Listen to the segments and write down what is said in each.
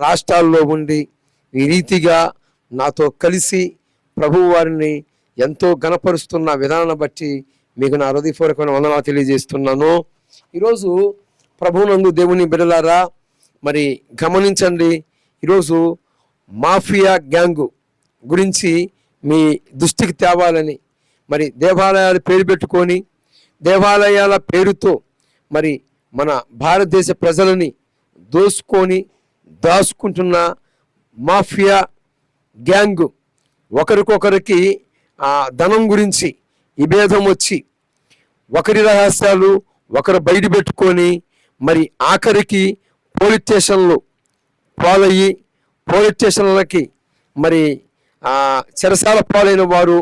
రాష్ట్రాల్లో ఉండి ఈ రీతిగా నాతో కలిసి ప్రభువారిని ఎంతో గణపరుస్తున్న విధానాన్ని బట్టి మీకు నా హృదయపూర్వకమైన వందనాలు తెలియజేస్తున్నాను. ఈరోజు ప్రభువునందు దేవుని బిడలారా మరి గమనించండి ఈరోజు మాఫియా గ్యాంగు గురించి మీ దృష్టికి తేవాలని మరి దేవాలయాలు పేరు పెట్టుకొని దేవాలయాల పేరుతో మరి మన భారతదేశ ప్రజలని దోసుకొని దాచుకుంటున్న మాఫియా గ్యాంగ్ ఒకరికొకరికి ఆ ధనం గురించి విభేదం వచ్చి ఒకరి రహస్యాలు ఒకరు బయట పెట్టుకొని మరి ఆఖరికి పోలీస్ స్టేషన్లు పాలయ్యి పోలీస్ స్టేషన్లకి మరి ఆ, చెరసాల పాలైన వారు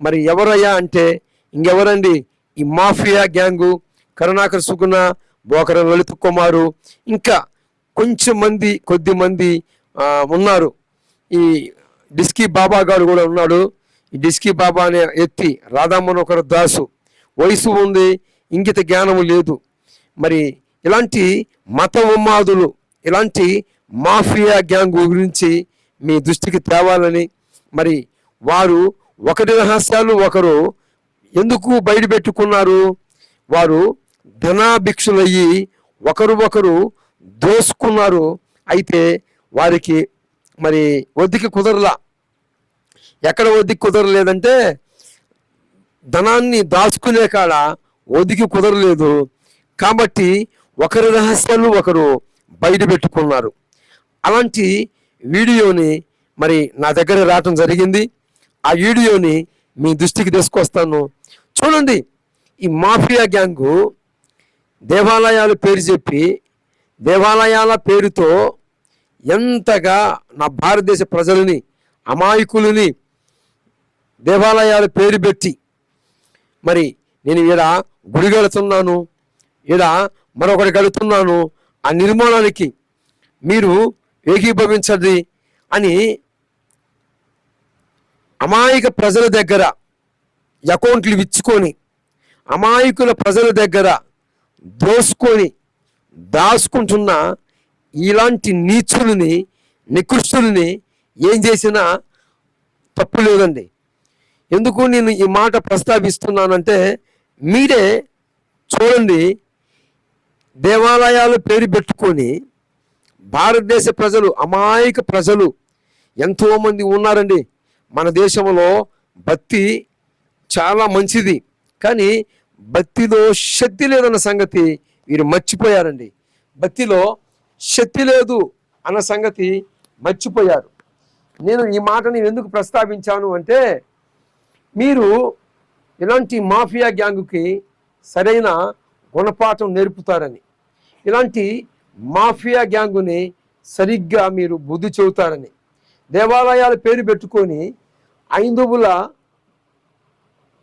మరి ఎవరయ్యా అంటే ఇంకెవరండి? ఈ మాఫియా గ్యాంగు కరుణాకర్ సుగుణ బోకర లలిత కుమారు ఇంకా కొంచెం మంది కొద్ది మంది ఉన్నారు. ఈ డిస్కీ బాబా గారు కూడా ఉన్నాడు. ఈ డిస్కీ బాబా అనే ఎత్తి రాధామనోకర దాసు. వయసు ఉంది ఇంగిత జ్ఞానము లేదు. మరి ఇలాంటి మత ఉమ్మాదులు ఇలాంటి మాఫియా గ్యాంగ్ గురించి మీ దృష్టికి తేవాలని మరి వారు ఒకటి రహస్యాలు ఒకరు ఎందుకు బయట పెట్టుకున్నారు వారు ధనాభిక్షులయ్యి ఒకరు ఒకరు దోసుకున్నారు. అయితే వారికి మరి వద్దికి కుదరలా. ఎక్కడ వద్దికి కుదరలేదంటే ధనాన్ని దాచుకునే కాడ ఒదికి కుదరలేదు. కాబట్టి ఒకరి రహస్యాలు ఒకరు బయట పెట్టుకున్నారు. అలాంటి వీడియోని మరి నా దగ్గర రావటం జరిగింది. ఆ వీడియోని మీ దృష్టికి తీసుకొస్తాను. చూడండి ఈ మాఫియా గ్యాంగు దేవాలయాలు పేరు చెప్పి దేవాలయాల పేరుతో ఎంతగా నా భారతదేశ ప్రజలని అమాయకులని దేవాలయాల పేరు పెట్టి మరి నేను ఈడ గుడి కడుతున్నాను ఈడ మరొకటి గడుతున్నాను ఆ నిర్మాణానికి మీరు ఏకీభవించండి అని అమాయక ప్రజల దగ్గర అకౌంట్లు ఇచ్చుకొని అమాయకుల ప్రజల దగ్గర దోసుకొని దాచుకుంటున్న ఇలాంటి నీచులని నికృష్టుల్ని ఏం చేసినా తప్పు లేదండి. ఎందుకు నేను ఈ మాట ప్రస్తావిస్తున్నానంటే మీరే చూడండి దేవాలయాలు పేరు పెట్టుకొని భారతదేశ ప్రజలు అమాయక ప్రజలు ఎంతోమంది ఉన్నారండి. మన దేశంలో భక్తి చాలా మంచిది. కానీ భక్తిలో శక్తి లేదన్న సంగతి వీరు మర్చిపోయారండి. భక్తిలో శక్తి లేదు అన్న సంగతి మర్చిపోయారు. నేను ఈ మాట నేను ఎందుకు ప్రస్తావించాను అంటే మీరు ఇలాంటి మాఫియా గ్యాంగుకి సరైన గుణపాఠం నేర్పుతారని ఇలాంటి మాఫియా గ్యాంగుని సరిగ్గా మీరు బుద్ధి చెబుతారని దేవాలయాల పేరు పెట్టుకొని ఐందువుల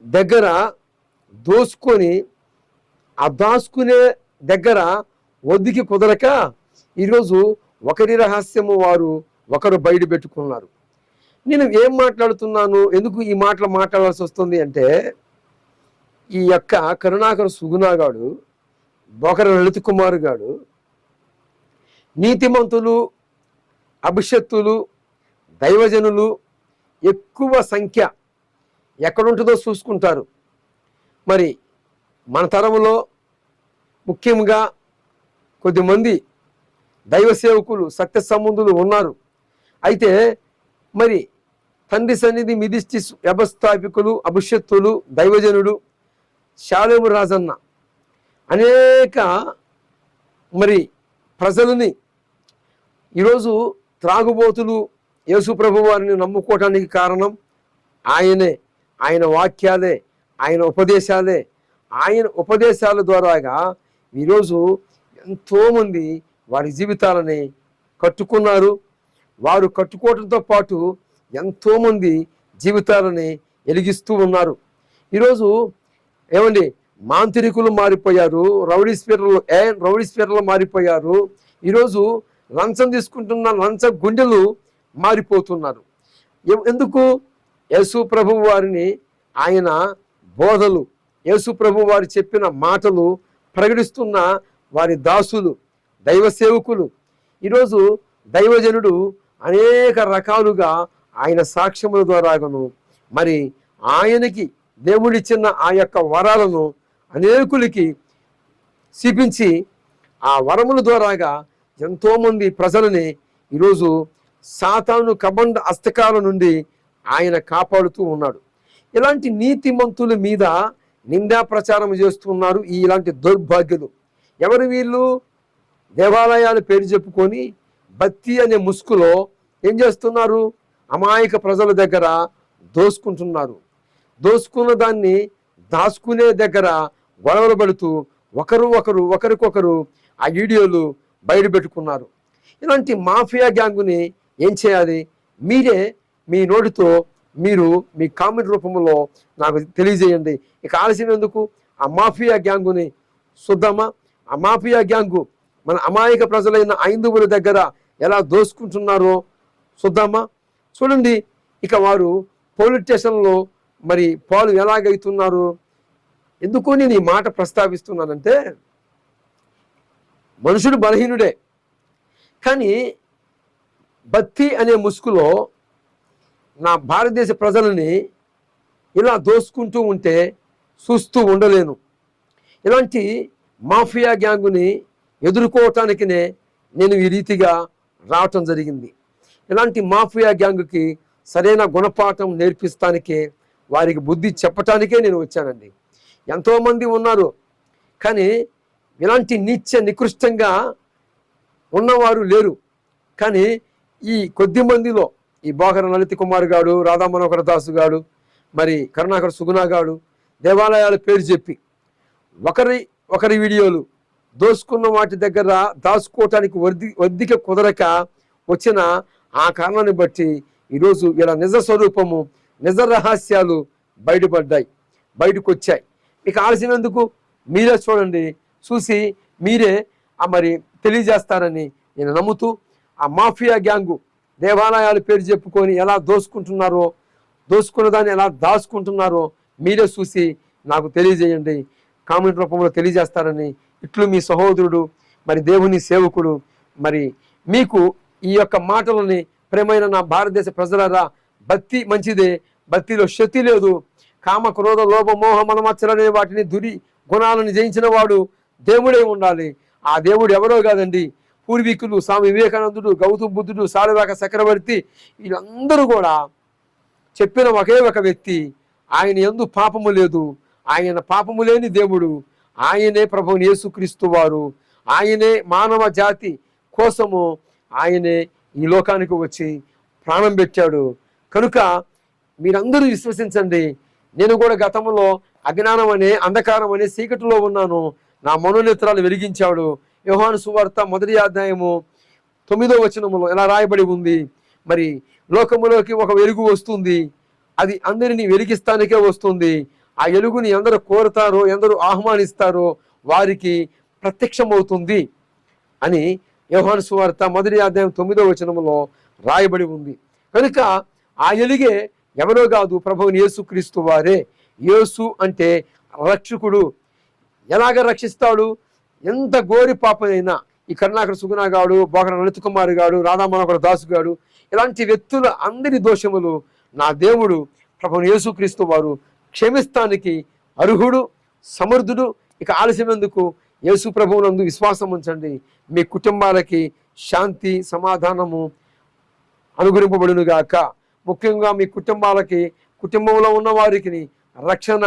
దగ్గర దోసుకొని ఆ దాసుకునే దగ్గర ఒద్దికి కుదరక ఈరోజు ఒకరి రహస్యము వారు ఒకరు బయట పెట్టుకున్నారు. నేను ఏం మాట్లాడుతున్నాను? ఎందుకు ఈ మాటలు మాట్లాడాల్సి వస్తుంది అంటే ఈ యొక్క కరుణాకర సుగుణాగాడు బొకర లలిత కుమార్ గాడు నీతిమంతులు అభిషత్తులు దైవజనులు ఎక్కువ సంఖ్య ఎక్కడుంటుందో చూసుకుంటారు. మరి మన తరంలో ముఖ్యంగా కొద్దిమంది దైవ సేవకులు సత్య సంబంధులు ఉన్నారు. అయితే మరి తండ్రి సన్నిధి మిదిష్టి వ్యవస్థాపికులు అభిషత్తులు దైవజనుడు శాలేము రాజన్న అనేక మరి ప్రజలని ఈరోజు త్రాగుబోతులు యేసుప్రభు వారిని నమ్ముకోవటానికి కారణం ఆయనే. ఆయన వాక్యాలే ఆయన ఉపదేశాలే. ఆయన ఉపదేశాల ద్వారాగా ఈరోజు ఎంతోమంది వారి జీవితాలని కట్టుకున్నారు. వారు కట్టుకోవడంతో పాటు ఎంతోమంది జీవితాలని ఎలిగిస్తూ ఉన్నారు. ఈరోజు ఏమండి? మాంత్రికులు మారిపోయారు. రౌడీ స్పీటర్లు ఏ రౌడీ స్పీటర్లు మారిపోయారు. ఈరోజు లంచం తీసుకుంటున్న లంచ గుండెలు మారిపోతున్నారు. ఎందుకు? యేసు ప్రభు వారిని ఆయన బోధలు యేసు ప్రభు వారు చెప్పిన మాటలు ప్రకటిస్తున్న వారి దాసులు దైవ సేవకులు. ఈరోజు దైవజనుడు అనేక రకాలుగా ఆయన సాక్ష్యముల ద్వారాను మరి ఆయనకి దేవుడిచ్చిన ఆ యొక్క వరాలను అనేకులకి చూపించి ఆ వరముల ద్వారాగా ఎంతోమంది ప్రజలని ఈరోజు సాతాను కబండ అస్తకాల నుండి ఆయన కాపాడుతూ ఉన్నాడు. ఇలాంటి నీతిమంతుల మీద నిందా ప్రచారం చేస్తున్నారు ఈ ఇలాంటి దౌర్భాగ్యులు. ఎవరు వీళ్ళు? దేవాలయాల పేరు చెప్పుకొని భక్తి అనే ముసుగులో ఏం చేస్తున్నారు? అమాయక ప్రజల దగ్గర దోసుకుంటున్నారు. దోసుకున్న దాన్ని దాచుకునే దగ్గర గొడవలు పడుతూ ఒకరు ఒకరు ఒకరికొకరు ఆ వీడియోలు బయట పెట్టుకున్నారు. ఇలాంటి మాఫియా గ్యాంగుని ఏం చేయాలి? మీరే మీ నోటితో మీరు మీ కామెంట్ రూపంలో నాకు తెలియజేయండి. ఇక ఆలస్యం ఎందుకు? ఆ మాఫియా గ్యాంగుని చూద్దామా? ఆ మాఫియా గ్యాంగు మన అమాయక ప్రజలైన ఐదుగుల దగ్గర ఎలా దోసుకుంటున్నారో చూద్దామా? చూడండి ఇక వారు పోలీస్ స్టేషన్లో మరి పాలు ఎలాగైతున్నారు? ఎందుకు నేను ఈ మాట ప్రస్తావిస్తున్నానంటే మనుషుడు బలహీనుడే. కానీ బత్తి అనే ముసుగులో నా భారతదేశ ప్రజలని ఇలా దోసుకుంటూ ఉంటే చూస్తూ ఉండలేను. ఇలాంటి మాఫియా గ్యాంగుని ఎదుర్కోవటానికినే నేను ఈ రీతిగా రావటం జరిగింది. ఇలాంటి మాఫియా గ్యాంగుకి సరైన గుణపాఠం నేర్పిస్తానికే వారికి బుద్ధి చెప్పటానికే నేను వచ్చానండి. ఎంతోమంది ఉన్నారు. కానీ ఇలాంటి నిత్య నికృష్టంగా ఉన్నవారు లేరు. కానీ ఈ కొద్ది మందిలో ఈ బోకర లలిత కుమార్ గాడు రాధా మనోహర దాసు గాడు మరి కరుణాకర్ సుగుణ గాడు దేవాలయాల పేరు చెప్పి ఒకరి ఒకరి వీడియోలు దోసుకున్న వాటి దగ్గర దాచుకోవటానికి వర్ది వర్దిక కుదరక వచ్చిన ఆ కారణాన్ని బట్టి ఈరోజు ఇలా నిజ స్వరూపము నిజ రహస్యాలు బయటపడ్డాయి బయటకు వచ్చాయి మీకు ఆలసినందుకు మీరే చూడండి చూసి మీరే మరి తెలియజేస్తారని నేను నమ్ముతూ ఆ మాఫియా గ్యాంగు దేవాలయాలు పేరు చెప్పుకొని ఎలా దోసుకుంటున్నారో దోసుకున్న దాన్ని ఎలా దాచుకుంటున్నారో మీరే చూసి నాకు తెలియజేయండి. కామెంట్ రూపంలో తెలియజేస్తారని ఇట్లు మీ సహోదరుడు మరి దేవుని సేవకుడు మరి మీకు ఈ యొక్క మాటలని ప్రేమైన నా భారతదేశ ప్రజలరా భక్తి మంచిదే భక్తిలో శక్తి లేదు. కామ క్రోధ లోభ మోహ మనమచ్చలనే వాటిని దురి గుణాలను జయించిన వాడు దేవుడే ఉండాలి. ఆ దేవుడు ఎవరో కాదండి పూర్వీకులు స్వామి వివేకానందుడు గౌతమ బుద్ధుడు సారవాక చక్రవర్తి వీళ్ళందరూ కూడా చెప్పిన ఒకే ఒక వ్యక్తి ఆయన ఎందు పాపము లేదు. ఆయన పాపము లేని దేవుడు. ఆయనే ప్రభు యేసుక్రీస్తు వారు. ఆయనే మానవ జాతి కోసము ఆయనే ఈ లోకానికి వచ్చి ప్రాణం పెట్టాడు. కనుక మీరందరూ విశ్వసించండి. నేను కూడా గతంలో అజ్ఞానం అనే అంధకారం అనే చీకటిలో ఉన్నాను. నా మనోనేత్రాలు వెలిగించాడు. యోహాను సువార్త మొదటి అధ్యాయము తొమ్మిదో వచనములో ఎలా రాయబడి ఉంది? మరి లోకములోకి ఒక వెలుగు వస్తుంది. అది అందరినీ వెలిగిస్తానికే వస్తుంది. ఆ వెలుగుని ఎందరు కోరుతారో ఎందరు ఆహ్వానిస్తారో వారికి ప్రత్యక్షమవుతుంది అని యోహాను సువార్త మొదటి అధ్యాయం తొమ్మిదో వచనములో రాయబడి ఉంది. కనుక ఆ ఎలుగే ఎవరో కాదు ప్రభువుని యేసుక్రీస్తు వారే. యేసు అంటే రక్షకుడు. ఎలాగ రక్షిస్తాడు? ఎంత గోరి పాపనైనా ఈ కరుణాకర సుగుణ గాడు బోకర లలిత కుమార్ గాడు రాధామనోహర దాసు గాడు ఇలాంటి వ్యక్తుల అందరి దోషములు నా దేవుడు ప్రభుని యేసుక్రీస్తు వారు క్షమిస్తానికి అర్హుడు సమర్థుడు. ఇక ఆలస్యం ఎందుకు? యేసు ప్రభువునందు విశ్వాసం ఉంచండి. మీ కుటుంబాలకి శాంతి సమాధానము అనుగ్రహింపబడును గాక ముఖ్యంగా మీ కుటుంబాలకి కుటుంబంలో ఉన్న వారికి రక్షణ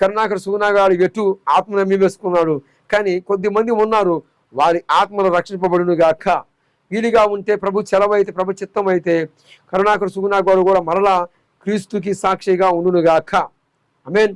కరుణాకర్ సుగుణగాడు ఎటు ఆత్మ నమ్మి వేసుకున్నాడు? కానీ కొద్ది మంది ఉన్నారు. వారి ఆత్మను రక్షింపబడును గాక. వీలుగా ఉంటే ప్రభు చెలవైతే ప్రభు చిత్తం అయితే కరుణాకర్ సుగుణా గారు కూడా మరలా క్రీస్తుకి సాక్షిగా ఉండును గాక. I mean